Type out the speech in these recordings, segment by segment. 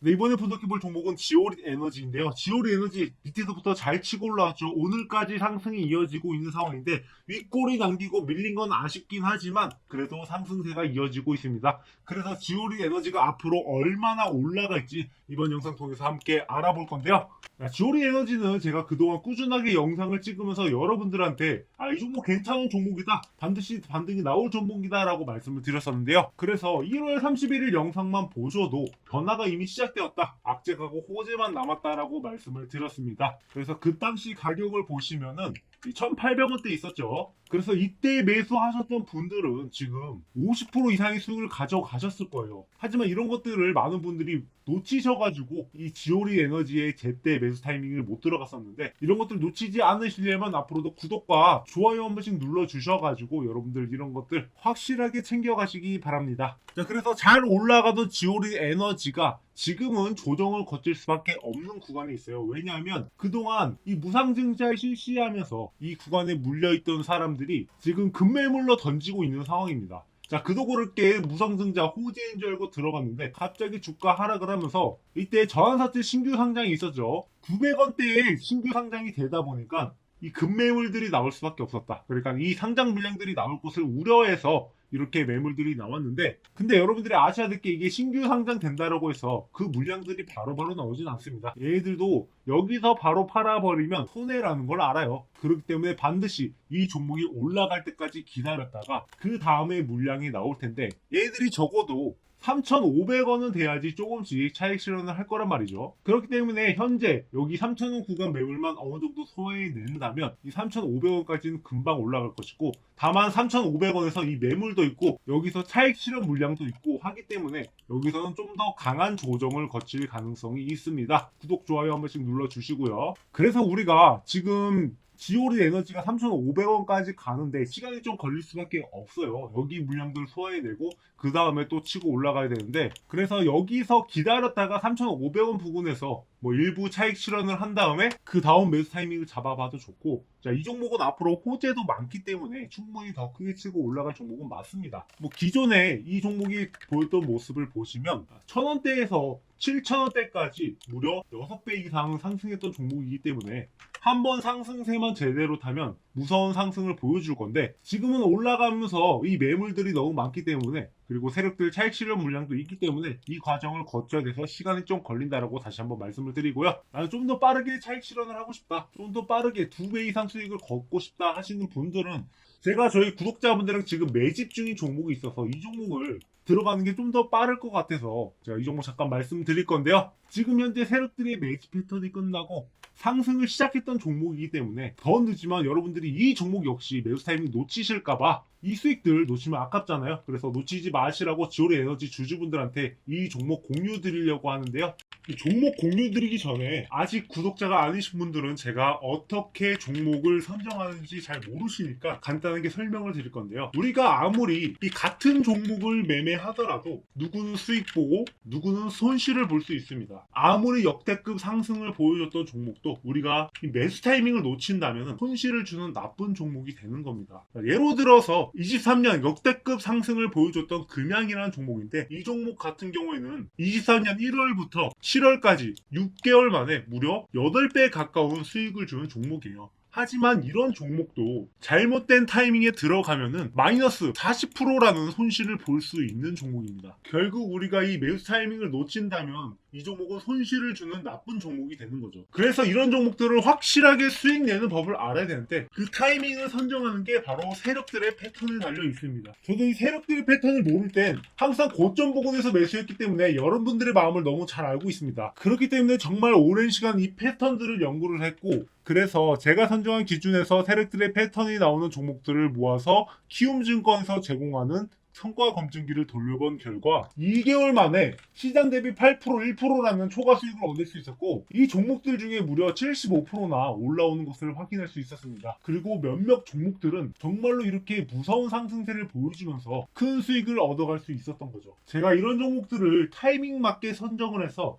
네, 이번에 분석해볼 종목은 지오리 에너지인데요. 지오리 에너지 밑에서부터 잘 치고 올라왔죠. 오늘까지 상승이 이어지고 있는 상황인데 윗골이 남기고 밀린 건 아쉽긴 하지만 그래도 상승세가 이어지고 있습니다. 그래서 지오리 에너지가 앞으로 얼마나 올라갈지 이번 영상 통해서 함께 알아볼 건데요. 자, 지오리 에너지는 제가 그동안 꾸준하게 영상을 찍으면서 여러분들한테 아, 이 종목 괜찮은 종목이다. 반드시 반등이 나올 종목이다. 라고 말씀을 드렸었는데요. 그래서 1월 31일 영상만 보셔도 변화가 이미 시작 되었다. 악재가고 호재만 남았다라고 말씀을 드렸습니다. 그래서 그 당시 가격을 보시면은 1,800원대 있었죠. 그래서 이때 매수하셨던 분들은 지금 50% 이상의 수익을 가져가셨을 거예요. 하지만 이런 것들을 많은 분들이 놓치셔가지고 이 지오리 에너지의 제때 매수 타이밍을 못 들어갔었는데 이런 것들 놓치지 않으시려면 앞으로도 구독과 좋아요 한 번씩 눌러주셔가지고 여러분들 이런 것들 확실하게 챙겨가시기 바랍니다. 자, 그래서 잘 올라가던 지오리 에너지가 지금은 조정을 거칠 수밖에 없는 구간에 있어요. 왜냐하면 그동안 이 무상증자를 실시하면서 이 구간에 물려있던 사람들이 지금 급매물로 던지고 있는 상황입니다. 자, 그도 그렇게 무상증자 호재인 줄 알고 들어갔는데 갑자기 주가 하락을 하면서 이때 저한사태 신규 상장이 있었죠. 900원대에 신규 상장이 되다 보니까 이 급매물들이 나올 수밖에 없었다. 그러니까 이 상장 물량들이 나올 것을 우려해서 이렇게 매물들이 나왔는데 근데 여러분들이 아셔야 될 게 이게 신규 상장 된다라고 해서 그 물량들이 바로 바로 나오진 않습니다. 얘들도 여기서 바로 팔아버리면 손해라는 걸 알아요. 그렇기 때문에 반드시 이 종목이 올라갈 때까지 기다렸다가 그 다음에 물량이 나올 텐데 얘들이 적어도 3,500원은 돼야지 조금씩 차익 실현을 할 거란 말이죠. 그렇기 때문에 현재 여기 3,000원 구간 매물만 어느 정도 소화해낸다면 이 3,500원까지는 금방 올라갈 것이고 다만 3,500원에서 이 매물도 있고 여기서 차익 실현 물량도 있고 하기 때문에 여기서는 좀 더 강한 조정을 거칠 가능성이 있습니다. 구독, 좋아요 한 번씩 눌러주시고요. 그래서 우리가 지금 지오리 에너지가 3,500원까지 가는데 시간이 좀 걸릴 수밖에 없어요. 여기 물량들 소화해내고 그 다음에 또 치고 올라가야 되는데 그래서 여기서 기다렸다가 3,500원 부근에서 뭐 일부 차익 실현을 한 다음에 그 다음 매수 타이밍을 잡아봐도 좋고 자 이 종목은 앞으로 호재도 많기 때문에 충분히 더 크게 치고 올라갈 종목은 맞습니다. 뭐 기존에 이 종목이 보였던 모습을 보시면 천원대에서 7천원대까지 무려 6배 이상 상승했던 종목이기 때문에 한 번 상승세만 제대로 타면 무서운 상승을 보여줄 건데 지금은 올라가면서 이 매물들이 너무 많기 때문에 그리고 세력들 차익 실현 물량도 있기 때문에 이 과정을 거쳐야 돼서 시간이 좀 걸린다라고 다시 한번 말씀을 드리고요. 나는 좀 더 빠르게 차익 실현을 하고 싶다. 좀 더 빠르게 두 배 이상 수익을 걷고 싶다 하시는 분들은 제가 저희 구독자분들이랑 지금 매집 중인 종목이 있어서 이 종목을 들어가는 게 좀 더 빠를 것 같아서 제가 이 종목 잠깐 말씀드릴 건데요. 지금 현재 세력들의 매집 패턴이 끝나고 상승을 시작했던 종목이기 때문에 더 늦지만 여러분들이 이 종목 역시 매수 타이밍 놓치실까봐 이 수익들 놓치면 아깝잖아요. 그래서 놓치지 마시라고 지오리 에너지 주주분들한테 이 종목 공유 드리려고 하는데요. 이 종목 공유 드리기 전에 아직 구독자가 아니신 분들은 제가 어떻게 종목을 선정하는지 잘 모르시니까 간단하게 설명을 드릴 건데요. 우리가 아무리 이 같은 종목을 매매하더라도 누구는 수익 보고 누구는 손실을 볼 수 있습니다. 아무리 역대급 상승을 보여줬던 종목도 우리가 이 매수 타이밍을 놓친다면 손실을 주는 나쁜 종목이 되는 겁니다. 예로 들어서 23년 역대급 상승을 보여줬던 금양이라는 종목인데 이 종목 같은 경우에는 24년 1월부터 7월까지 6개월 만에 무려 8배 가까운 수익을 주는 종목이에요. 하지만 이런 종목도 잘못된 타이밍에 들어가면은 마이너스 40%라는 손실을 볼 수 있는 종목입니다. 결국 우리가 이 매수 타이밍을 놓친다면 이 종목은 손실을 주는 나쁜 종목이 되는 거죠. 그래서 이런 종목들을 확실하게 수익 내는 법을 알아야 되는데 그 타이밍을 선정하는 게 바로 세력들의 패턴에 달려 있습니다. 저도 이 세력들의 패턴을 모를 땐 항상 고점 부근에서 매수했기 때문에 여러분들의 마음을 너무 잘 알고 있습니다. 그렇기 때문에 정말 오랜 시간 이 패턴들을 연구를 했고 그래서 제가 선정한 기준에서 세력들의 패턴이 나오는 종목들을 모아서 키움증권에서 제공하는 성과 검증기를 돌려본 결과 2개월 만에 시장 대비 8% 1%라는 초과 수익을 얻을 수 있었고 이 종목들 중에 무려 75%나 올라오는 것을 확인할 수 있었습니다. 그리고 몇몇 종목들은 정말로 이렇게 무서운 상승세를 보여주면서 큰 수익을 얻어갈 수 있었던 거죠. 제가 이런 종목들을 타이밍 맞게 선정을 해서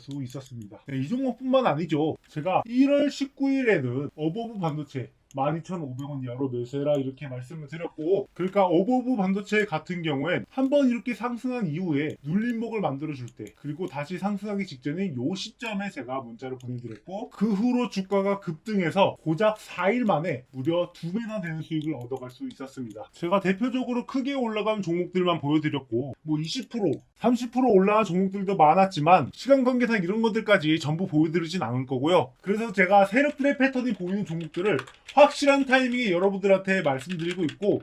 수 있었습니다. 네, 이 종목뿐만 아니죠. 제가 1월 19일에는 어버브 반도체 12,500원 이하로 매수해라 이렇게 말씀을 드렸고 그러니까 어버브 반도체 같은 경우엔 한 번 이렇게 상승한 이후에 눌림목을 만들어 줄 때 그리고 다시 상승하기 직전인 요 시점에 제가 문자를 보내드렸고 그 후로 주가가 급등해서 고작 4일 만에 무려 2배나 되는 수익을 얻어갈 수 있었습니다. 제가 대표적으로 크게 올라간 종목들만 보여드렸고 뭐 20% 30% 올라간 종목들도 많았지만 시간 관계상 이런 것들까지 전부 보여드리진 않을 거고요. 그래서 제가 세력들의 패턴이 보이는 종목들을 확실한 타이밍에 여러분들한테 말씀드리고 있고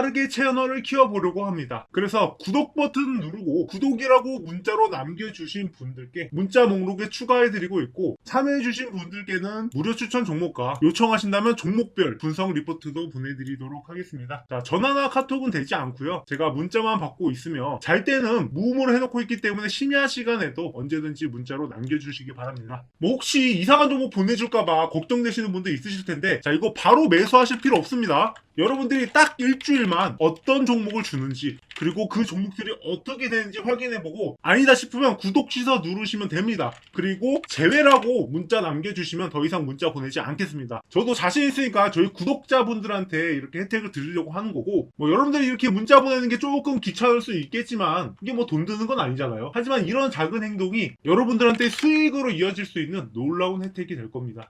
게 채널을 키워보려고 합니다. 그래서 구독 버튼 누르고 구독이라고 문자로 남겨주신 분들께 문자 목록에 추가해드리고 있고 참여해주신 분들께는 무료 추천 종목과 요청하신다면 종목별 분석 리포트도 보내드리도록 하겠습니다. 자, 전화나 카톡은 되지 않고요. 제가 문자만 받고 있으며 잘 때는 무음으로 해놓고 있기 때문에 심야 시간에도 언제든지 문자로 남겨주시기 바랍니다. 뭐 혹시 이상한 종목 보내줄까봐 걱정되시는 분도 있으실 텐데 자 이거 바로 매수하실 필요 없습니다. 여러분들이 딱 일주일 만 어떤 종목을 주는지 그리고 그 종목들이 어떻게 되는지 확인해보고 아니다 싶으면 구독 취소 누르시면 됩니다. 그리고 제외라고 문자 남겨주시면 더 이상 문자 보내지 않겠습니다. 저도 자신 있으니까 저희 구독자분들한테 이렇게 혜택을 드리려고 하는 거고 뭐 여러분들이 이렇게 문자 보내는 게 조금 귀찮을 수 있겠지만 이게 뭐 돈 드는 건 아니잖아요. 하지만 이런 작은 행동이 여러분들한테 수익으로 이어질 수 있는 놀라운 혜택이 될 겁니다.